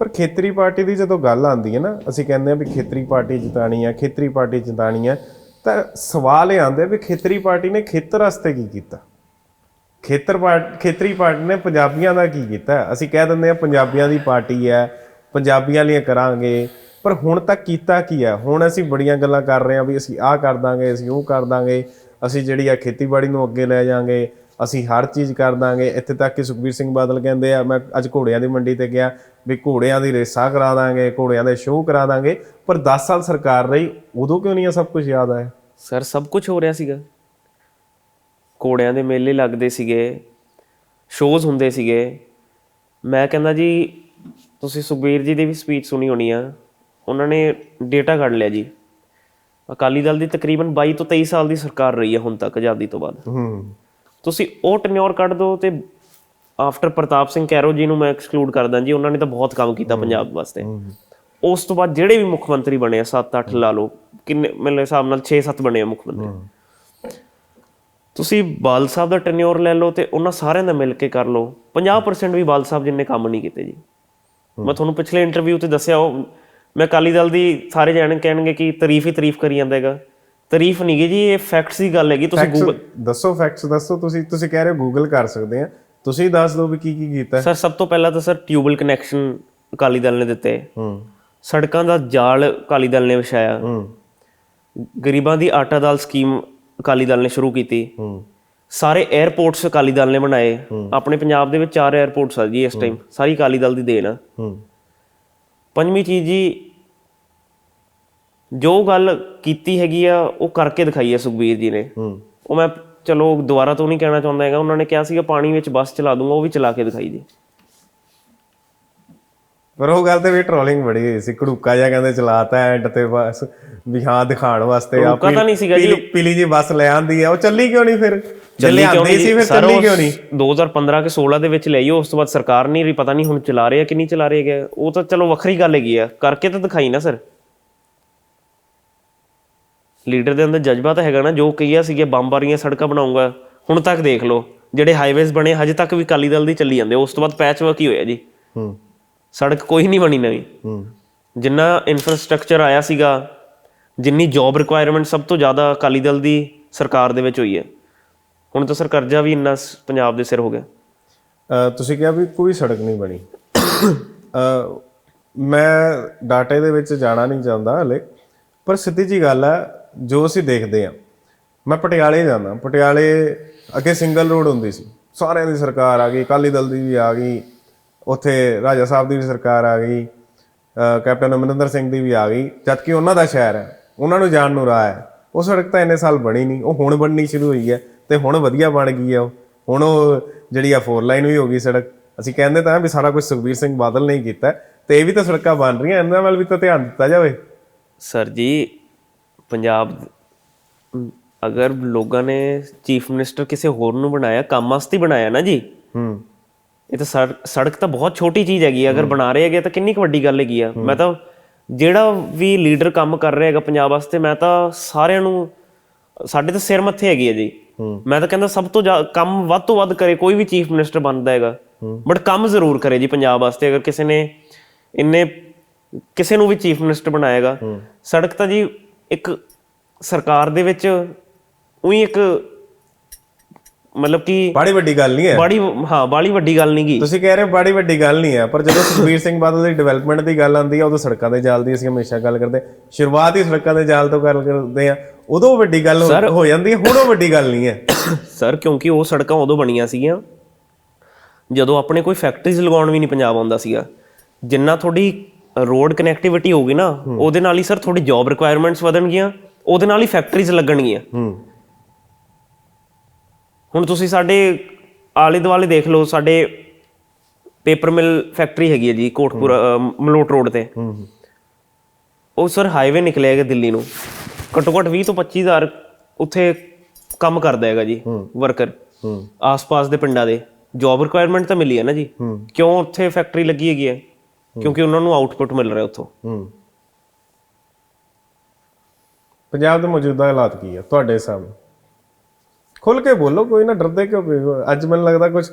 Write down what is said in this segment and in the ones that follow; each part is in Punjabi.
ਪਰ ਖੇਤਰੀ ਪਾਰਟੀ ਦੀ ਜਦੋਂ ਗੱਲ ਆਉਂਦੀ ਹੈ ਨਾ, ਅਸੀਂ ਕਹਿੰਦੇ ਆ ਵੀ ਖੇਤਰੀ ਪਾਰਟੀ ਜਿਤਾਣੀ ਹੈ, ਖੇਤਰੀ ਪਾਰਟੀ ਜਿਤਾਣੀ ਹੈ, ਤਾਂ ਸਵਾਲ ਇਹ ਆਉਂਦਾ ਵੀ ਖੇਤਰੀ ਪਾਰਟੀ ਨੇ ਖੇਤਰ ਵਾਸਤੇ ਕੀ ਕੀਤਾ? ਖੇਤਰ ਪਾਰਟੀ ਖੇਤਰੀ ਪਾਰਟੀ ਨੇ ਪੰਜਾਬੀਆਂ ਦਾ ਕੀ ਕੀਤਾ? ਅਸੀਂ ਕਹਿ ਦਿੰਦੇ ਆ ਪੰਜਾਬੀਆਂ ਦੀ ਪਾਰਟੀ ਹੈ, ਪੰਜਾਬੀਆਂ ਲਈ ਕਰਾਂਗੇ, ਪਰ ਹੁਣ ਤੱਕ ਕੀਤਾ ਕੀ ਹੈ? ਹੁਣ ਅਸੀਂ ਬੜੀਆਂ ਗੱਲਾਂ ਕਰ ਰਹੇ ਹਾਂ ਵੀ ਅਸੀਂ ਆਹ ਕਰ ਦਾਂਗੇ, ਅਸੀਂ ਉਹ ਕਰ ਦਾਂਗੇ, ਅਸੀਂ ਜਿਹੜੀ ਆ ਖੇਤੀਬਾੜੀ ਨੂੰ ਅੱਗੇ ਲੈ ਜਾਾਂਗੇ, ਅਸੀਂ ਹਰ ਚੀਜ਼ ਕਰ ਦਾਂਗੇ। ਇੱਥੇ ਤੱਕ ਕਿ ਸੁਖਬੀਰ ਸਿੰਘ ਬਾਦਲ ਕਹਿੰਦੇ ਆ, ਮੈਂ ਅੱਜ ਘੋੜਿਆਂ ਦੀ ਮੰਡੀ ਤੇ ਗਿਆ ਵੀ ਘੋੜਿਆਂ ਦੀ ਰੇਸਾਂ ਕਰਾ ਦਾਂਗੇ ਘੋੜਿਆਂ ਦੇ ਸ਼ੋਅ ਕਰਾ ਦਾਂਗੇ ਪਰ 10 ਸਾਲ ਸਰਕਾਰ ਰਹੀ ਉਦੋਂ ਕਿਉਂ ਨਹੀਂ ਇਹ ਸਭ ਕੁਝ ਯਾਦ ਆਇਆ? ਸਰ ਸਭ ਕੁਝ ਹੋ ਰਿਹਾ ਸੀਗਾ। ਘੋੜਿਆਂ ਦੇ ਮੇਲੇ ਲੱਗਦੇ ਸੀਗੇ ਸ਼ੋਜ਼ ਹੁੰਦੇ ਸੀਗੇ। ਮੈਂ ਕਹਿੰਦਾ ਜੀ ਤੁਸੀਂ ਸੁਖਬੀਰ ਜੀ ਦੀ ਵੀ ਸਪੀਚ ਸੁਣੀ ਹੋਣੀ ਆ। ਉਹਨਾਂ ਨੇ ਡੇਟਾ ਕੱਢ ਲਿਆ ਜੀ। ਅਕਾਲੀ ਦਲ ਦੀ ਤਕਰੀਬਨ 22 ਤੋਂ 23 ਸਾਲ ਦੀ ਸਰਕਾਰ ਰਹੀ ਹੈ ਹੁਣ ਤੱਕ ਆਜ਼ਾਦੀ ਤੋਂ ਬਾਅਦ। ਹੂੰ। ਤੁਸੀਂ ਉਹ ਟੈਨਿਓਰ ਕੱਢ ਦਿਓ ਤੇ ਆਫਟਰ ਪ੍ਰਤਾਪ ਸਿੰਘ ਕੈਰੋ ਜੀ ਨੂੰ ਮੈਂ ਐਕਸਕਲੂਡ ਕਰਦਾ ਜੀ ਉਹਨਾਂ ਨੇ ਤਾਂ ਬਹੁਤ ਕੰਮ ਕੀਤਾ ਪੰਜਾਬ ਵਾਸਤੇ। ਉਸ ਤੋਂ ਬਾਅਦ ਜਿਹੜੇ ਵੀ ਮੁੱਖ ਮੰਤਰੀ ਬਣੇ ਆ 7-8 ਲਾ ਲਓ ਕਿੰਨੇ ਮੇਰੇ ਹਿਸਾਬ ਨਾਲ 6-7 ਬਣੇ ਆ ਮੁੱਖ ਮੰਤਰੀ। ਤੁਸੀਂ ਬਾਲ ਸਾਹਿਬ ਦਾ ਟੈਨਿਓਰ ਲੈ ਲਓ ਤੇ ਉਹਨਾਂ ਸਾਰਿਆਂ ਦਾ ਮਿਲ ਕੇ ਕਰ ਲਓ। 50% ਵੀ ਬਾਲ ਸਾਹਿਬ ਜਿੰਨੇ ਕੰਮ ਨਹੀਂ ਕੀਤੇ ਜੀ। ਮੈਂ ਤੁਹਾਨੂੰ ਪਿਛਲੇ ਇੰਟਰਵਿਊ ਤੇ ਦੱਸਿਆ ਉਹ ਮੈਂ ਅਕਾਲੀ ਦਲ ਦੀ ਸਾਰੇ ਜਾਣ ਕਹਿਣਗੇ ਕਿ ਤਾਰੀਫ ਹੀ ਤਾਰੀਫ ਕਰੀ ਜਾਂਦਾ ਹੈਗਾ। ਤਾਰੀਫ ਨਹੀਂ ਗੀ ਜੀ ਇਹ ਫੈਕਟਸ ਦੀ ਗੱਲ ਹੈਗੀ ਤੁਸੀਂ ਗੂਗਲ ਦੱਸੋ ਫੈਕਟਸ ਦੱਸੋ ਤੁਸੀਂ ਤੁਸੀਂ ਕਹਿ ਰਹੇ ਹੋ ਗੂਗਲ ਕਰ ਸਕਦੇ ਆ। ਤੁਸੀਂ ਦੱਸ ਦਿਓ ਵੀ ਕੀ ਕੀ ਕੀਤਾ? ਸਰ ਸਭ ਤੋਂ ਪਹਿਲਾਂ ਤਾਂ sir tubewell connection Akali Dal ਨੇ ਦਿੱਤੇ। ਹੂੰ। ਸੜਕਾਂ ਦਾ ਜਾਲ ਅਕਾਲੀ ਦਲ ਨੇ ਵਿਛਾਇਆ। ਹੂੰ। ਗਰੀਬਾਂ ਦੀ ਆਟਾ ਦਾਲ ਸਕੀਮ ਅਕਾਲੀ ਦਲ ਨੇ ਸ਼ੁਰੂ ਕੀਤੀ। ਹੂੰ। ਸਾਰੇ 에ਅਰਪੋਰਟਸ ਅਕਾਲੀ ਦਲ ਨੇ ਬਣਾਏ। ਆਪਣੇ ਪੰਜਾਬ ਦੇ ਵਿੱਚ ਚਾਰ 에ਅਰਪੋਰਟਸ ਆ ਜੀ ਇਸ ਟਾਈਮ ਸਾਰੀ ਅਕਾਲੀ ਦਲ ਦੀ ਦੇਣ ਆ। ਹੂੰ। ਪੰਜਵੀਂ ਚੀਜ਼ ਜੀ ਜੋ ਗੱਲ ਕੀਤੀ ਹੈਗੀ ਆ ਉਹ ਕਰਕੇ ਦਿਖਾਈ ਹੈ ਸੁਖਬੀਰ ਜੀ ਨੇ। ਹੂੰ। ਉਹ ਮੈਂ ਚਲੋ ਦੁਬਾਰਾ ਤੋਂ ਨਹੀਂ ਕਹਿਣਾ ਚਾਹੁੰਦਾ ਹੈਗਾ ਉਹਨਾਂ ਨੇ ਕਿਹਾ ਸੀਗਾ ਪਾਣੀ ਵਿੱਚ ਬੱਸ ਚਲਾ ਦੂੰਗਾ ਉਹ ਵੀ ਚਲਾ ਕੇ ਦਿਖਾਈ ਜੀ ਪਰ ਉਹ ਗੱਲ ਤੇ ਵੀ ਟ੍ਰੋਲਿੰਗ ਬੜੀ ਹੋਈ ਸੀ ਕੜੂਕਾ ਜਿਹਾ ਕਹਿੰਦੇ ਚਲਾਤਾ ਐਂਡ ਤੇ ਬਸ ਵੀ ਹਾਂ ਦਿਖਾਣ ਵਾਸਤੇ ਆ ਕੜੂਕਾ ਤਾਂ ਨਹੀਂ ਸੀਗਾ ਜੀ। ਪੀਲੀ- ਜੀ ਬੱਸ ਲੈ ਆਂਦੀ ਆ ਉਹ ਚੱਲੀ ਕਿਉਂ ਨਹੀਂ ਫਿਰ? ਚੱਲੀ ਕਿਉਂ ਨਹੀਂ ਸੀ ਫਿਰ ਚੱਲੀ ਕਿਉਂ ਨਹੀਂ? 2015 ਕੇ 16 ਦੇ ਵਿੱਚ ਲਈ ਉਸ ਤੋਂ ਬਾਅਦ ਸਰਕਾਰ ਨਹੀਂ ਰਹੀ ਪਤਾ ਨਹੀਂ ਹੁਣ ਚਲਾ ਰਹੇ ਆ ਕਿ ਨਹੀਂ ਚਲਾ ਰਹੇ ਹੈਗੇ ਉਹ ਤਾਂ ਚਲੋ ਵੱਖਰੀ ਗੱਲ ਹੈਗੀ ਆ ਕਰਕੇ ਤਾਂ ਦਿਖਾਈ ਨਾ ਸਰ। ਲੀਡਰ ਦੇ ਅੰਦਰ ਜਜ਼ਬਾ ਤਾਂ ਹੈਗਾ ਨਾ ਜੋ ਕਹੀਆ ਸੀਗੇ ਬੰਬ ਵਾਲੀਆਂ ਸੜਕਾਂ ਬਣਾਉਂਗਾ। ਹੁਣ ਤੱਕ ਦੇਖ ਲਓ ਜਿਹੜੇ ਹਾਈਵੇਜ਼ ਬਣੇ ਹਜੇ ਤੱਕ ਵੀ ਕਾਲੀ ਦਲ ਦੀ ਚੱਲੀ ਜਾਂਦੇ ਉਸ ਤੋਂ ਬਾਅਦ ਪੈਚ ਵਰਕ ਹੀ ਹੋਇਆ ਜੀ। ਹੂੰ। ਸੜਕ ਕੋਈ ਨਹੀਂ ਬਣੀ ਨਵੀਂ। ਹੂੰ। ਜਿੰਨਾ ਇਨਫਰਾਸਟ੍ਰਕਚਰ ਆਇਆ ਸੀਗਾ ਜਿੰਨੀ ਜੌਬ ਰਿਕੁਆਇਰਮੈਂਟ ਸਭ ਤੋਂ ਜ਼ਿਆਦਾ ਅਕਾਲੀ ਦਲ ਦੀ ਸਰਕਾਰ ਦੇ ਵਿੱਚ ਹੋਈ ਹੈ। ਹੁਣ ਤਾਂ ਸਰ ਕਰਜ਼ਾ ਵੀ ਇੰਨਾ ਪੰਜਾਬ ਦੇ ਸਿਰ ਹੋ ਗਿਆ। ਤੁਸੀਂ ਕਿਹਾ ਵੀ ਕੋਈ ਸੜਕ ਨਹੀਂ ਬਣੀ। ਮੈਂ ਡਾਟੇ ਦੇ ਵਿੱਚ ਜਾਣਾ ਨਹੀਂ ਚਾਹੁੰਦਾ ਹਲੇ ਪਰ ਸਿੱਧੀ ਜੀ ਗੱਲ ਹੈ ਜੋ ਅਸੀਂ ਦੇਖਦੇ ਆ ਮੈਂ ਪਟਿਆਲੇ ਜਾਂਦਾ ਪਟਿਆਲੇ ਅੱਗੇ ਸਿੰਗਲ ਰੋਡ ਹੁੰਦੀ ਸੀ। ਸਾਰਿਆਂ ਦੀ ਸਰਕਾਰ ਆ ਗਈ ਅਕਾਲੀ ਦਲ ਦੀ ਵੀ ਆ ਗਈ ਉੱਥੇ ਰਾਜਾ ਸਾਹਿਬ ਦੀ ਵੀ ਸਰਕਾਰ ਆ ਗਈ ਕੈਪਟਨ ਅਮਰਿੰਦਰ ਸਿੰਘ ਦੀ ਵੀ ਆ ਗਈ ਜਦ ਕਿ ਉਹਨਾਂ ਦਾ ਸ਼ਹਿਰ ਹੈ ਉਹਨਾਂ ਨੂੰ ਜਾਣ ਨੂੰ ਰਾਹ ਹੈ। ਉਹ ਸੜਕ ਤਾਂ ਇੰਨੇ ਸਾਲ ਬਣੀ ਨਹੀਂ ਉਹ ਹੁਣ ਬਣਨੀ ਸ਼ੁਰੂ ਹੋਈ ਹੈ ਤੇ ਹੁਣ ਵਧੀਆ ਬਣ ਗਈ ਹੈ ਉਹ। ਹੁਣ ਉਹ ਜਿਹੜੀ ਆ ਫੋਰ ਲਾਈਨ ਵੀ ਹੋ ਗਈ ਸੜਕ ਅਸੀਂ ਕਹਿੰਦੇ ਤਾਂ ਵੀ ਸਾਰਾ ਕੁਝ ਸੁਖਬੀਰ ਸਿੰਘ ਬਾਦਲ ਨੇ ਹੀ ਕੀਤਾ ਹੈ, ਤੇ ਇਹ ਵੀ ਤਾਂ ਸੜਕਾਂ ਬਣ ਰਹੀਆਂ ਇਹਨਾਂ ਵੱਲ ਵੀ ਤਾਂ ਧਿਆਨ ਦਿੱਤਾ ਜਾਵੇ। ਸਰ ਜੀ ਪੰਜਾਬ ਅਗਰ ਲੋਕਾਂ ਨੇ ਚੀਫ ਮਿਨਿਸਟਰ ਕਿਸੇ ਹੋਰ ਨੂੰ ਬਣਾਇਆ ਕੰਮ ਵਾਸਤੇ ਬਣਾਇਆ ਨਾ ਜੀ? ਹੂੰ। ਇਹ ਤਾਂ ਸੜਕ ਤਾਂ ਬਹੁਤ ਛੋਟੀ ਚੀਜ਼ ਹੈਗੀ ਅਗਰ ਬਣਾ ਰਹੇ ਹੈਗੇ ਤਾਂ ਕਿੰਨੀ ਕੁ ਵੱਡੀ ਗੱਲ ਹੈਗੀ ਆ। ਮੈਂ ਤਾਂ ਜਿਹੜਾ ਵੀ ਲੀਡਰ ਕੰਮ ਕਰ ਰਿਹਾ ਹੈਗਾ ਪੰਜਾਬ ਵਾਸਤੇ ਮੈਂ ਤਾਂ ਸਾਰਿਆਂ ਨੂੰ ਸਾਡੇ ਤਾਂ ਸਿਰ ਮੱਥੇ ਹੈਗੀ ਹੈ ਜੀ। ਮੈਂ ਤਾਂ ਕਹਿੰਦਾ ਸਭ ਤੋਂ ਕੰਮ ਵੱਧ ਤੋਂ ਵੱਧ ਕਰੇ ਕੋਈ ਵੀ ਚੀਫ ਮਿਨਿਸਟਰ ਬਣਦਾ ਹੈਗਾ। ਬਟ ਕੰਮ ਜ਼ਰੂਰ ਕਰੇ ਜੀ ਪੰਜਾਬ ਵਾਸਤੇ ਅਗਰ ਕਿਸੇ ਨੇ ਇੰਨੇ ਕਿਸੇ ਨੂੰ ਵੀ ਚੀਫ ਮਿਨਿਸਟਰ ਬਣਾਏਗਾ ਸੜਕ ਤਾਂ ਜੀ ਇੱਕ ਸਰਕਾਰ ਦੇ ਵਿੱਚ ਉਹੀ ਇੱਕ ਮਤਲਬ ਕਿ ਬੜੀ ਵੱਡੀ ਗੱਲ ਨਹੀਂ ਹੈ। ਬੜੀ ਹਾਂ ਬਾਲੀ ਵੱਡੀ ਗੱਲ ਨਹੀਂ ਗੀ। ਤੁਸੀਂ ਕਹਿ ਰਹੇ ਹੋ ਬੜੀ ਵੱਡੀ ਗੱਲ ਨਹੀਂ ਹੈ ਪਰ ਜਦੋਂ ਸੁਖਬੀਰ ਸਿੰਘ ਬਾਦਲ ਦੀ ਡਿਵੈਲਪਮੈਂਟ ਦੀ ਗੱਲ ਆਉਂਦੀ ਹੈ ਉਦੋਂ ਸੜਕਾਂ ਦੇ ਜਾਲ ਦੀ ਅਸੀਂ ਹਮੇਸ਼ਾ ਗੱਲ ਕਰਦੇ। ਸ਼ੁਰੂਆਤ ਹੀ ਸੜਕਾਂ ਦੇ ਜਾਲ ਤੋਂ ਗੱਲ ਕਰਦੇ ਆ ਉਦੋਂ ਵੱਡੀ ਗੱਲ ਹੋ- ਹੋ ਜਾਂਦੀ ਹੈ ਹੁਣ ਉਹ ਵੱਡੀ ਗੱਲ ਨਹੀਂ ਹੈ। ਸਰ ਕਿਉਂਕਿ ਉਹ ਸੜਕਾਂ ਉਦੋਂ ਬਣੀਆਂ ਸੀਗੀਆਂ ਜਦੋਂ ਆਪਣੇ ਕੋਈ ਫੈਕਟਰੀਜ਼ ਲਗਾਉਣ ਵੀ ਨਹੀਂ ਪੰਜਾਬ ਆਉਂਦਾ ਸੀਗਾ ਜਿੰਨਾ ਤੁਹਾਡੀ ਰੋਡ ਕਨੈਕਟੀਵਿਟੀ ਹੋਊਗੀ ਨਾ ਉਹਦੇ ਨਾਲ ਹੀ ਸਰ ਤੁਹਾਡੀ ਜੌਬ ਰਿਕੁਆਇਰਮੈਂਟਸ ਵਧਣਗੀਆਂ ਉਹਦੇ ਨਾਲ ਹੀ ਫੈਕਟਰੀਜ਼ ਲੱਗਣਗੀਆਂ। ਹੂੰ। ਹੁਣ ਤੁਸੀਂ ਸਾਡੇ ਆਲੇ ਦੁਆਲੇ ਦੇਖ ਲਓ ਸਾਡੇ ਪੇਪਰ ਮਿਲ ਫੈਕਟਰੀ ਹੈਗੀ ਹੈ ਜੀ ਕੋਟਪੁਰਾ ਮਲੋਟ ਰੋਡ ਤੇ। ਹੂੰ। ਉਹ ਸਰ ਹਾਈਵੇ ਨਿਕਲਿਆ ਹੈਗਾ ਦਿੱਲੀ ਨੂੰ। ਘੱਟੋ ਘੱਟ 20 ਤੋਂ 25000 ਉੱਥੇ ਕੰਮ ਕਰਦਾ ਹੈਗਾ ਜੀ ਵਰਕਰ ਹੂੰ। ਆਸ-ਪਾਸ ਦੇ ਪਿੰਡਾਂ ਦੇ। ਜੌਬ ਰਿਕੁਆਇਰਮੈਂਟ ਤਾਂ ਮਿਲੀ ਹੈ ਨਾ ਜੀ। ਕਿਉਂ ਉੱਥੇ ਫੈਕਟਰੀ ਲੱਗੀ ਹੈਗੀ ਹੈ? ਕਿਉਂਕਿ ਉਹਨਾਂ ਨੂੰ ਆਊਟਪੁੱਟ ਮਿਲ ਰਿਹਾ ਉੱਥੋਂ। ਹੂੰ। ਪੰਜਾਬ ਦੇ ਮੌਜੂਦਾ ਹਾਲਾਤ ਕੀ ਆ ਤੁਹਾਡੇ ਸਾਹਮਣੇ ਖੁੱਲ ਕੇ ਬੋਲੋ ਕੋਈ ਨਾ ਡਰਦੇ ਕਿਉਂ ਪਏ ਹੋ? ਅੱਜ ਮੈਨੂੰ ਲੱਗਦਾ ਕੁਝ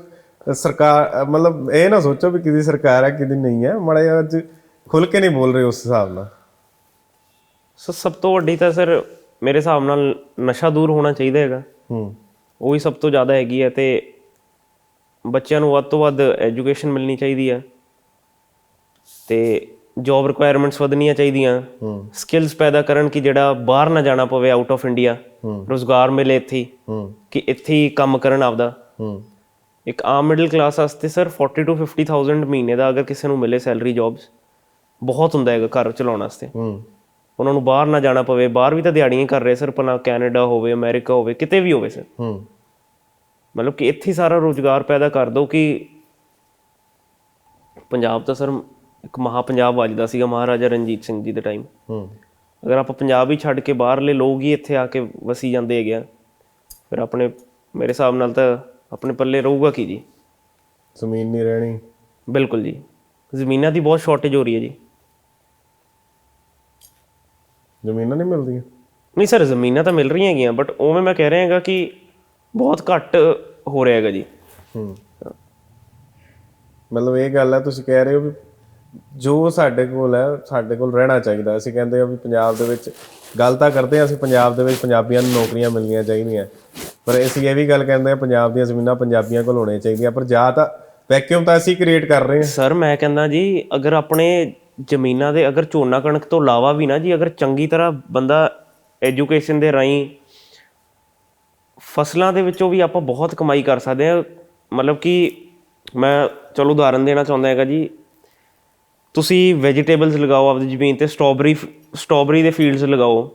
ਸਰਕਾਰ ਮਤਲਬ ਇਹ ਨਾ ਸੋਚੋ ਵੀ ਕਿਹਦੀ ਸਰਕਾਰ ਹੈ ਕਿਹਦੀ ਨਹੀਂ ਹੈ ਮਾੜਾ ਜਿਹਾ ਅੱਜ ਖੁੱਲ ਕੇ ਨਹੀਂ ਬੋਲ ਰਹੇ ਉਸ ਹਿਸਾਬ ਨਾਲ। ਸੋ ਸਭ ਤੋਂ ਵੱਡੀ ਤਾਂ ਸਰ ਮੇਰੇ ਹਿਸਾਬ ਨਾਲ ਨਸ਼ਾ ਦੂਰ ਹੋਣਾ ਚਾਹੀਦਾ ਹੈਗਾ। ਹੂੰ। ਉਹੀ ਸਭ ਤੋਂ ਜ਼ਿਆਦਾ ਹੈਗੀ ਹੈ ਤੇ ਬੱਚਿਆਂ ਨੂੰ ਵੱਧ ਤੋਂ ਵੱਧ ਐਜੂਕੇਸ਼ਨ ਮਿਲਣੀ ਚਾਹੀਦੀ ਹੈ ਤੇ ਜੌਬ ਰਿਕੁਆਇਰਮੈਂਟਸ ਵਧਣੀਆਂ ਚਾਹੀਦੀਆਂ। ਹੂੰ। ਸਕਿੱਲਸ ਪੈਦਾ ਕਰਨ ਕਿ ਜਿਹੜਾ ਬਾਹਰ ਨਾ ਜਾਣਾ ਪਵੇ ਆਊਟ ਆਫ ਇੰਡੀਆ ਹੂੰ। ਰੋਜ਼ਗਾਰ ਮਿਲੇ ਇੱਥੇ ਹੀ, ਹੂੰ। ਕਿ ਇੱਥੇ ਹੀ ਕੰਮ ਕਰਨ ਆਪਦਾ। ਹੂੰ। ਇੱਕ ਆਮ ਮਿਡਲ ਕਲਾਸ ਵਾਸਤੇ ਸਰ 40 ਤੋਂ 50000 ਮਹੀਨੇ ਦਾ ਅਗਰ ਕਿਸੇ ਨੂੰ ਮਿਲੇ ਸੈਲਰੀ ਜੌਬਸ ਬਹੁਤ ਹੁੰਦਾ ਹੈਗਾ ਘਰ ਚਲਾਉਣ ਵਾਸਤੇ। ਹੂੰ। ਉਹਨਾਂ ਨੂੰ ਬਾਹਰ ਨਾ ਜਾਣਾ ਪਵੇ। ਬਾਹਰ ਵੀ ਤਾਂ ਦਿਹਾੜੀਆਂ ਕਰ ਰਹੇ ਸਰ ਪਨਾ ਕੈਨੇਡਾ ਹੋਵੇ ਅਮਰੀਕਾ ਹੋਵੇ ਕਿਤੇ ਵੀ ਹੋਵੇ ਸਰ ਹੂੰ। ਮਤਲਬ ਕਿ ਇੱਥੇ ਸਾਰਾ ਰੋਜ਼ਗਾਰ ਪੈਦਾ ਕਰ ਦੋ ਕਿ ਪੰਜਾਬ ਤਾਂ ਸਰ ਇੱਕ ਮਹਾ ਪੰਜਾਬ ਵੱਜਦਾ ਸੀਗਾ ਮਹਾਰਾਜਾ ਰਣਜੀਤ ਸਿੰਘ ਜੀ ਦੇ ਟਾਈਮ ਹੂੰ ਅਗਰ ਆਪਾਂ ਪੰਜਾਬ ਹੀ ਛੱਡ ਕੇ ਬਾਹਰਲੇ ਲੋਕ ਹੀ ਇੱਥੇ ਆ ਕੇ ਵਸੀ ਜਾਂਦੇ ਹੈਗੇ ਆ ਫਿਰ ਆਪਣੇ ਮੇਰੇ ਹਿਸਾਬ ਨਾਲ ਤਾਂ ਆਪਣੇ ਪੱਲੇ ਰਹੂਗਾ ਕੀ ਜੀ? ਜ਼ਮੀਨ ਨਹੀਂ ਰਹਿਣੀ। ਬਿਲਕੁਲ ਜੀ। ਜ਼ਮੀਨਾਂ ਦੀ ਬਹੁਤ ਸ਼ਾਰਟੇਜ ਹੋ ਰਹੀ ਹੈ ਜੀ। ਜ਼ਮੀਨਾਂ ਨਹੀਂ ਮਿਲਦੀਆਂ? ਨਹੀਂ ਸਰ ਜ਼ਮੀਨਾਂ ਤਾਂ ਮਿਲ ਰਹੀਆਂ ਹੈਗੀਆਂ ਬਟ ਉਵੇਂ ਮੈਂ ਕਹਿ ਰਿਹਾ ਹੈਗਾ ਕਿ ਬਹੁਤ ਘੱਟ ਹੋ ਰਿਹਾ ਹੈਗਾ ਜੀ। ਹੂੰ। ਮਤਲਬ ਇਹ ਗੱਲ ਹੈ ਤੁਸੀਂ ਕਹਿ ਰਹੇ ਹੋ ਵੀ ਜੋ ਸਾਡੇ ਕੋਲ ਹੈ, ਸਾਡੇ ਕੋਲ ਰਹਿਣਾ ਚਾਹੀਦਾ। ਅਸੀਂ ਕਹਿੰਦੇ ਆ ਵੀ ਪੰਜਾਬ ਦੇ ਵਿੱਚ ਗੱਲ ਤਾਂ ਕਰਦੇ ਆ ਅਸੀਂ ਪੰਜਾਬ ਦੇ ਵਿੱਚ ਪੰਜਾਬੀਆਂ ਨੂੰ ਨੌਕਰੀਆਂ ਮਿਲਣੀਆਂ ਚਾਹੀਦੀਆਂ। ਪਰ ਅਸੀਂ ਇਹ ਵੀ ਗੱਲ ਕਹਿੰਦੇ ਆ ਪੰਜਾਬ ਦੀਆਂ ਜ਼ਮੀਨਾਂ ਪੰਜਾਬੀਆਂ ਕੋਲ ਹੋਣੀਆਂ ਚਾਹੀਦੀਆਂ। ਪਰ ਜਾਂ ਤਾਂ ਵੈਕਿਊਮ ਤਾਂ ਅਸੀਂ ਕ੍ਰੀਏਟ ਕਰ ਰਹੇ ਹਾਂ। ਸਰ ਮੈਂ ਕਹਿੰਦਾ ਜੀ, ਅਗਰ ਆਪਣੇ ਜ਼ਮੀਨਾਂ ਦੇ ਅਗਰ ਝੋਨਾ ਕਣਕ ਤੋਂ ਇਲਾਵਾ ਵੀ ਨਾ ਜੀ, ਅਗਰ ਚੰਗੀ ਤਰ੍ਹਾਂ ਬੰਦਾ ਐਜੂਕੇਸ਼ਨ ਦੇ ਰਾਹੀਂ ਫਸਲਾਂ ਦੇ ਵਿੱਚੋਂ ਵੀ ਆਪਾਂ ਬਹੁਤ ਕਮਾਈ ਕਰ ਸਕਦੇ ਹਾਂ। ਮਤਲਬ ਕਿ ਮੈਂ ਚਲੋ ਉਦਾਹਰਨ ਦੇਣਾ ਚਾਹੁੰਦਾ ਹੈਗਾ ਜੀ ਤੁਸੀਂ ਵੈਜੀਟੇਬਲਸ ਲਗਾਓ ਆਪਣੀ ਜ਼ਮੀਨ ਤੇ ਸਟ੍ਰਾਬੇਰੀ ਸਟ੍ਰਾਬੇਰੀ ਦੇ ਫੀਲਡਸ ਲਗਾਓ।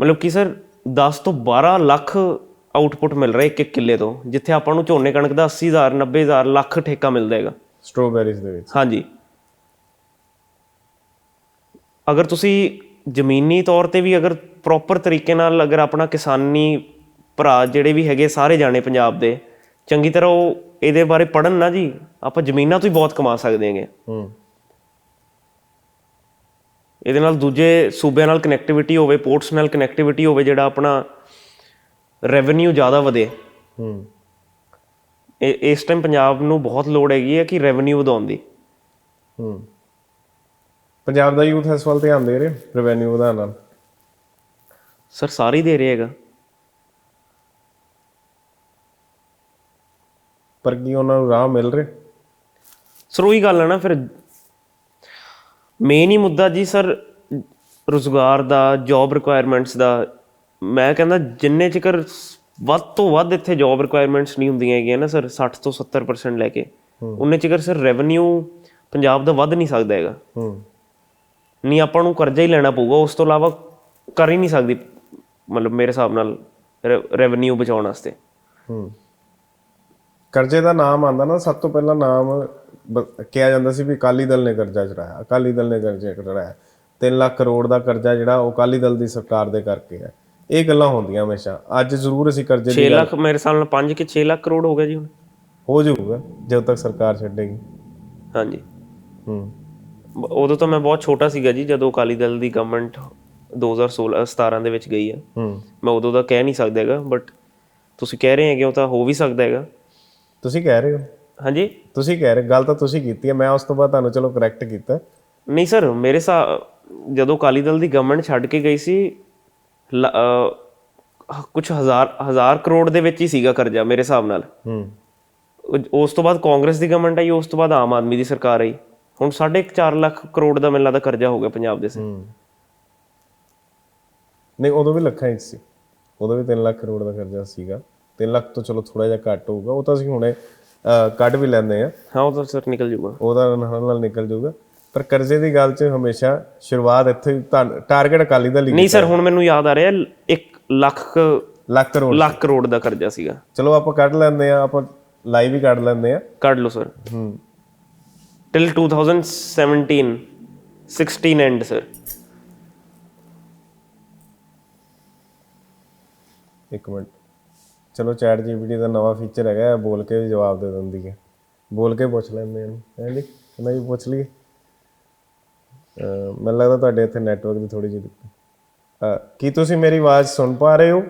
ਮਤਲਬ ਕਿ ਸਰ 10 ਤੋਂ 12 ਲੱਖ ਆਊਟਪੁੱਟ ਮਿਲ ਰਿਹਾ ਇੱਕ ਇੱਕ ਕਿੱਲੇ ਤੋਂ ਜਿੱਥੇ ਆਪਾਂ ਨੂੰ ਝੋਨੇ ਕਣਕ ਦਾ 80000 90000 ਲੱਖ ਠੇਕਾ ਮਿਲਦਾ ਹੈਗਾ। ਸਟ੍ਰਾਬੇਰੀਜ਼ ਦੇ ਵਿੱਚ। ਹਾਂਜੀ। ਅਗਰ ਤੁਸੀਂ ਜ਼ਮੀਨੀ ਤੌਰ ਤੇ ਵੀ ਅਗਰ ਪ੍ਰੋਪਰ ਤਰੀਕੇ ਨਾਲ ਅਗਰ ਆਪਣਾ ਕਿਸਾਨੀ ਭਰਾ ਜਿਹੜੇ ਵੀ ਹੈਗੇ ਸਾਰੇ ਜਾਣੇ ਪੰਜਾਬ ਦੇ ਚੰਗੀ ਤਰ੍ਹਾਂ ਉਹ ਇਹਦੇ ਬਾਰੇ ਪੜਨ ਨਾ ਜੀ ਆਪਾਂ ਜ਼ਮੀਨਾਂ ਤੋਂ ਹੀ ਬਹੁਤ ਕਮਾ ਸਕਦੇ ਹਾਂਗੇ। ਹੂੰ। ਇਹਦੇ ਨਾਲ ਦੂਜੇ ਸੂਬਿਆਂ ਨਾਲ ਕਨੈਕਟੀਵਿਟੀ ਹੋਵੇ ਪੋਰਟਸ ਨਾਲ ਕਨੈਕਟੀਵਿਟੀ ਹੋਵੇ ਜਿਹੜਾ ਆਪਣਾ ਰੈਵਨਿਊ ਜ਼ਿਆਦਾ ਵਧੇ। ਹੂੰ। ਇਹ ਇਸ ਟਾਈਮ ਪੰਜਾਬ ਨੂੰ ਬਹੁਤ ਲੋੜ ਹੈਗੀ ਹੈ ਕਿ ਰੈਵਨਿਊ ਵਧਾਉਣ ਦੀ। ਹੂੰ। ਪੰਜਾਬ ਦਾ ਯੂਥ ਇਸ ਵੱਲ ਧਿਆਨ ਦੇ ਰਿਹਾ ਰੈਵਨਿਊ ਵਧਾਉਣ ਨਾਲ? ਸਰ ਸਾਰੇ ਦੇ ਰਹੇ ਹੈਗਾ। ਪਰ ਕੀ ਉਹਨਾਂ ਨੂੰ ਰਾਹ ਮਿਲ ਰਿਹਾ? ਸਰ ਉਹੀ ਗੱਲ ਹੈ ਨਾ ਫਿਰ ਮੇਨ ਹੀ ਮੁੱਦਾ ਜੀ ਸਰ ਰੋਜ਼ਗਾਰ ਦਾ ਜੌਬ ਰਿਕੁਆਇਰਮੈਂਟਸ ਦਾ। ਮੈਂ ਕਹਿੰਦਾ ਜਿੰਨੇ ਚਿਕਰ ਵੱਧ ਤੋਂ ਵੱਧ ਇੱਥੇ ਜੌਬ ਰਿਕੁਆਇਰਮੈਂਟਸ ਨਹੀਂ ਹੁੰਦੀਆਂ ਹੈਗੀਆਂ ਨਾ ਸਰ 60 ਤੋਂ 70% ਲੈ ਕੇ। ਉਨੇ ਚਿਕਰ ਸਰ ਰੈਵਨਿਊ ਪੰਜਾਬ ਦਾ ਵੱਧ ਨਹੀਂ ਸਕਦਾ ਹੈਗਾ। ਹੂੰ। ਨਹੀਂ ਆਪਾਂ ਨੂੰ ਕਰਜ਼ਾ ਹੀ ਲੈਣਾ ਪਊਗਾ ਉਸ ਤੋਂ ਇਲਾਵਾ ਕਰ ਹੀ ਨਹੀਂ ਸਕਦੀ ਮਤਲਬ ਮੇਰੇ ਹਿਸਾਬ ਨਾਲ ਰੈਵਨਿਊ ਬਚਾਉਣ ਵਾਸਤੇ। ਹੂੰ। ਕਰਜ਼ੇ ਦਾ ਨਾਮ ਆਂਦਾ ਨਾ ਸਭ ਤੋਂ ਪਹਿਲਾਂ ਨਾਮ ਕਿਹਾ ਜਾਂਦਾ ਸੀ ਵੀ ਅਕਾਲੀ ਦਲ ਨੇ ਕਰਜ਼ਾ ਚੜਾਇਆ ਅਕਾਲੀ ਦਲ ਨੇ ਕਰਜ਼ਾ ਚੜਾਇਆ 3 ਲੱਖ ਕਰੋੜ ਦਾ ਕਰਜ਼ਾ ਜਿਹੜਾ ਉਹ ਅਕਾਲੀ ਦਲ ਦੀ ਸਰਕਾਰ ਦੇ ਕਰਕੇ ਹੈ। ਇਹ ਗੱਲਾਂ ਹੁੰਦੀਆਂ ਹਮੇਸ਼ਾ। ਅੱਜ ਜ਼ਰੂਰ ਅਸੀਂ ਕਰਜ਼ੇ 6 ਦੀ ਲੱਖ ਮੇਰੇ ਹਿਸਾਬ ਨਾਲ 5 ਕਿ 6 ਲੱਖ ਕਰੋੜ ਹੋ ਗਿਆ ਜੀ ਹੁਣ। ਹੋ ਜਾਊਗਾ ਜਦੋਂ ਤੱਕ ਸਰਕਾਰ ਛੱਡੇਗੀ। ਹਾਂਜੀ। ਹੂੰ। ਉਦੋਂ ਤਾਂ ਮੈਂ ਬਹੁਤ ਛੋਟਾ ਸੀਗਾ ਜੀ ਜਦੋਂ ਅਕਾਲੀ ਦਲ ਦੀ ਗਵਰਨਮੈਂਟ 2016 17 ਦੇ ਵਿੱਚ ਗਈ ਹੈ ਹੂੰ। ਮੈਂ ਉਦੋਂ ਦਾ ਕਹਿ ਨਹੀਂ ਸਕਦਾ ਹੈਗਾ ਬਟ ਤੁਸੀਂ ਕਹਿ ਰਹੇ ਹੈਗੇ ਉਹ ਤਾਂ ਹੋ ਵੀ ਸਕਦਾ ਹੈਗਾ। ਤੁਸੀਂ ਕਹਿ ਰਹੇ ਹੋ? ਹਾਂਜੀ। ਤੁਸੀਂ ਕਹਿ ਰਹੇ ਗੱਲ ਤਾਂ ਤੁਸੀਂ ਕੀਤੀ ਹੈ ਮੈਂ ਉਸ ਤੋਂ ਬਾਅਦ ਤੁਹਾਨੂੰ ਚਲੋ ਕਰੈਕਟ ਕੀਤਾ। ਨਹੀਂ ਸਰ ਮੇਰੇ ਸਾ ਜਦੋਂ ਅਕਾਲੀ ਦਲ ਦੀ ਗਵਰਨਮੈਂਟ ਛੱਡ ਕੇ ਗਈ ਸੀ ਕੁਝ ਹਜ਼ਾਰ ਹਜ਼ਾਰ ਕਰੋੜ ਦੇ ਵਿੱਚ ਹੀ ਸੀਗਾ ਕਰਜ਼ਾ ਮੇਰੇ ਹਿਸਾਬ ਨਾਲ। ਹੂੰ। ਉਸ ਤੋਂ ਬਾਅਦ ਕਾਂਗਰਸ ਦੀ ਗਵਰਨਮੈਂਟ ਆਈ ਉਸ ਤੋਂ ਬਾਅਦ ਆਮ ਆਦਮੀ ਦੀ ਸਰਕਾਰ ਆਈ। ਹੁਣ 4.5 ਲੱਖ ਕਰੋੜ ਦਾ ਮੈਨੂੰ ਲੱਗਦਾ ਕਰਜ਼ਾ ਹੋ ਗਿਆ ਪੰਜਾਬ ਦੇ ਹੂੰ। ਨਹੀਂ ਉਦੋਂ ਵੀ ਲੱਖਾਂ ਹੀ ਸੀ। ਉਦੋਂ ਵੀ 3 ਲੱਖ ਕਰੋੜ ਦਾ ਕਰਜ਼ਾ ਸੀਗਾ। 3 ਲੱਖ ਤੋਂ ਚਲੋ ਥੋੜਾ ਜਿਹਾ ਘੱਟ ਹੋਊਗਾ ਉਹ ਤਾਂ ਅਸੀਂ ਹੁਣੇ ਕੱਢ ਵੀ ਲੈਂਦੇ ਆ ਹਾਂ ਉਹ ਤਾਂ ਸਰ ਨਿਕਲ ਜੂਗਾ ਉਹਦਾ ਨਾਲ ਨਾਲ ਨਿਕਲ ਜਾਊਗਾ। ਪਰ ਕਰਜ਼ੇ ਦੀ ਗੱਲ 'ਚ ਹਮੇਸ਼ਾ ਸ਼ੁਰੂਆਤ ਇੱਥੇ ਟਾਰਗੇਟ ਅਕਾਲੀ ਦਲ ਹੀ ਨਹੀਂ ਸਰ ਹੁਣ ਮੈਨੂੰ ਯਾਦ ਆ ਰਿਹਾ 1 ਲੱਖ ਲੱਖ ਕਰੋੜ ਲੱਖ ਕਰੋੜ ਦਾ ਕਰਜ਼ਾ ਸੀਗਾ। ਚਲੋ ਆਪਾਂ ਕੱਢ ਲੈਂਦੇ ਆ ਆਪਾਂ ਲਾਈਵ ਹੀ ਕੱਢ ਲੈਂਦੇ ਆ ਕੱਢ ਲਓ ਸਰ। ਹੂੰ। ਟਿਲ 2017 16 ਐਂਡ ਸਰ ਇੱਕ ਮਿੰਟ। ਚਲੋ ਚੈਟ ਜੀਪੀਟੀ ਦਾ ਨਵਾਂ ਫੀਚਰ ਹੈਗਾ ਇਹ ਬੋਲ ਕੇ ਵੀ ਜਵਾਬ ਦੇ ਦਿੰਦੀ ਹੈ ਬੋਲ ਕੇ ਪੁੱਛ ਲੈਂਦੇ ਇਹਨੂੰ ਹਾਂਜੀ ਇਹਨਾਂ ਵੀ ਪੁੱਛ ਲਈਏ ਮੈਨੂੰ ਲੱਗਦਾ ਤੁਹਾਡੇ ਇੱਥੇ ਨੈਟਵਰਕ ਦੀ ਥੋੜੀ ਜਿਹੀ ਦਿੱਕਤ ਕੀ ਤੁਸੀਂ ਮੇਰੀ ਆਵਾਜ਼ ਸੁਣ ਪਾ ਰਹੇ ਹੋ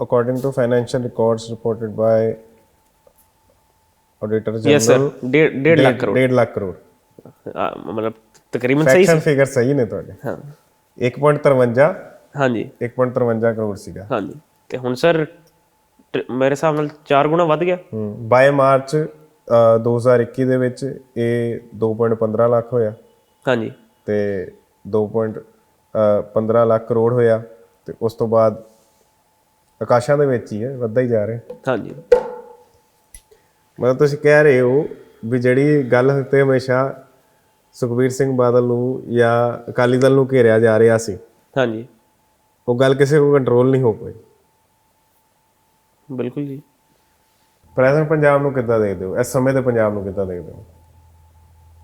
according to financial records reported by auditor yes sir general 1.5 lakh crore 1.5 lakh crore ਆ, ਮਤਲਬ ਤਕਰੀਬਨ ਸਹੀ ਫੈਕਸ਼ਨ ਫਿਗਰ ਸਹੀ ਨੇ ਤੁਹਾਡੇ। ਹਾਂ। 1.53 ਹਾਂਜੀ। 1.53 ਕਰੋੜ ਸੀਗਾ। ਹਾਂਜੀ। ਤੇ ਹੁਣ ਸਰ ਮੇਰੇ ਹਿਸਾਬ ਨਾਲ 4 ਗੁਣਾ ਵੱਧ ਗਿਆ। ਬਾਈ ਮਾਰਚ ਅ, 2021 ਦੇ ਵਿੱਚ ਇਹ 2.15 ਲੱਖ ਹੋਇਆ। ਹਾਂਜੀ। ਤੇ 2.15 ਲੱਖ ਕਰੋੜ ਹੋਇਆ। ਤੇ ਉਸ ਤੋਂ ਬਾਅਦ ਆਕਾਸ਼ਾਂ ਦੇ ਵਿੱਚ ਹੀ ਹੈ ਵੱਧਦਾ ਹੀ ਜਾ ਰਿਹਾ। ਹਾਂਜੀ। ਮਤਲਬ ਤੁਸੀਂ ਕਹਿ ਰਹੇ ਹੋ ਵੀ ਜਿਹੜੀ ਗੱਲ ਤੇ ਹਮੇਸ਼ਾ ਸੁਖਬੀਰ ਸਿੰਘ ਬਾਦਲ ਨੂੰ ਜਾਂ ਅਕਾਲੀ ਦਲ ਨੂੰ ਘੇਰਿਆ ਜਾ ਰਿਹਾ ਸੀ। ਹਾਂਜੀ। ਉਹ ਗੱਲ ਕਿਸੇ ਕੋ ਕੰਟਰੋਲ ਨਹੀਂ ਹੋ ਪਾਈ। ਬਿਲਕੁਲ ਜੀ। ਪ੍ਰੈਜ਼ੈਂਟ ਪੰਜਾਬ ਨੂੰ ਕਿੱਦਾਂ ਦੇਖਦੇ ਹੋ? ਇਸ ਸਮੇਂ ਦੇ ਪੰਜਾਬ ਨੂੰ ਕਿੱਦਾਂ ਦੇਖਦੇ ਹੋ?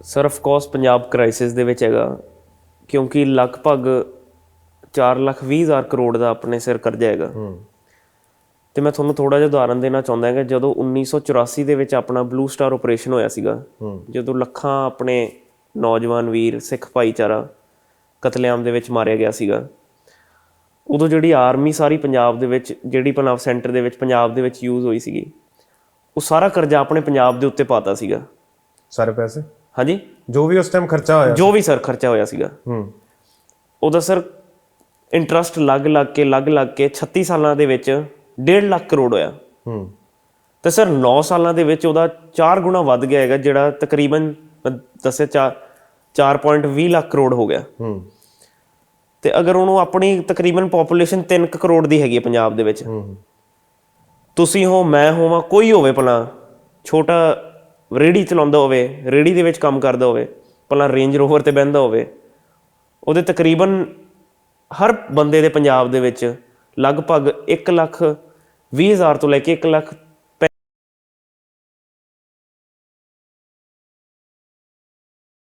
Sir of course Punjab crisis ਦੇ ਵਿੱਚ ਹੈਗਾ। ਕਿਉਂਕਿ ਲਗਭਗ 4 ਲੱਖ 20 ਹਜ਼ਾਰ ਕਰੋੜ ਦਾ ਆਪਣੇ ਸਿਰ ਕਰਜ਼ਾ ਹੈਗਾ। ਹੂੰ। ਤੇ ਮੈਂ ਤੁਹਾਨੂੰ ਥੋੜਾ ਜਿਹਾ ਉਦਾਹਰਨ ਦੇਣਾ ਚਾਹੁੰਦਾ ਹਾਂ ਕਿ ਜਦੋਂ 1984 ਦੇ ਵਿੱਚ ਆਪਣਾ ਬਲੂ ਸਟਾਰ ਆਪਰੇਸ਼ਨ ਹੋਇਆ ਸੀਗਾ ਹੂੰ। ਜਦੋਂ ਲੱਖਾਂ ਆਪਣੇ ਨੌਜਵਾਨ ਵੀਰ ਸਿੱਖ ਭਾਈਚਾਰਾ ਕਤਲੇਆਮ ਦੇ ਵਿੱਚ ਮਾਰਿਆ ਗਿਆ ਸੀਗਾ। ਉਦੋਂ ਜਿਹੜੀ ਆਰਮੀ ਸਾਰੀ ਪੰਜਾਬ ਦੇ ਵਿੱਚ ਜਿਹੜੀ ਪੰਜਾਬ ਸੈਂਟਰ ਦੇ ਵਿੱਚ ਪੰਜਾਬ ਦੇ ਵਿੱਚ ਯੂਜ਼ ਹੋਈ ਸੀਗੀ ਉਹ ਸਾਰਾ ਕਰਜ਼ਾ ਆਪਣੇ ਪੰਜਾਬ ਦੇ ਉੱਤੇ ਪਾਤਾ ਸੀਗਾ। ਸਾਰੇ ਪੈਸੇ? ਹਾਂਜੀ? ਜੋ ਵੀ ਉਸ ਟਾਈਮ ਖਰਚਾ ਹੋਇਆ ਜੋ ਵੀ ਸਰ ਖਰਚਾ ਹੋਇਆ ਸੀਗਾ। ਹੂੰ। ਉਹਦਾ ਸਰ ਇੰਟਰਸਟ ਲੱਗ ਲੱਗ ਕੇ ਲੱਗ ਲੱਗ ਕੇ 36 ਸਾਲਾਂ ਦੇ ਵਿੱਚ 1.5 ਲੱਖ ਕਰੋੜ ਹੋਇਆ। ਹੂੰ। ਤੇ ਸਰ 9 ਸਾਲਾਂ ਦੇ ਵਿੱਚ ਉਹਦਾ 4 ਗੁਣਾ ਵੱਧ ਗਿਆ ਹੈਗਾ ਜਿਹੜਾ ਤਕਰੀਬਨ ਦੱਸਿਆ 4 4.20 ਲੱਖ ਕਰੋੜ ਹੋ ਗਿਆ। ਹੂੰ। ਤੇ ਅਗਰ ਉਹਨੂੰ ਆਪਣੀ ਤਕਰੀਬਨ ਪੋਪੂਲੇਸ਼ਨ 3 ਕਰੋੜ ਦੀ ਹੈਗੀ ਹੈ ਪੰਜਾਬ ਦੇ ਵਿੱਚ। ਹੂੰ। ਤੁਸੀਂ ਹੋ ਮੈਂ ਹੋਵਾਂ ਕੋਈ ਹੋਵੇ ਭਲਾ ਛੋਟਾ ਰੇੜੀ ਚਲਾਉਂਦਾ ਹੋਵੇ ਰੇੜੀ ਦੇ ਵਿੱਚ ਕੰਮ ਕਰਦਾ ਹੋਵੇ ਭਲਾ ਰੇਂਜ ਰੋਵਰ ਤੇ ਬਹਿੰਦਾ ਹੋਵੇ ਉਹਦੇ ਤਕਰੀਬਨ ਹਰ ਬੰਦੇ ਦੇ ਪੰਜਾਬ ਦੇ ਵਿੱਚ ਲਗਭਗ 1 ਲੱਖ 20 ਹਜ਼ਾਰ ਤੋਂ ਲੈ ਕੇ 1 ਲੱਖ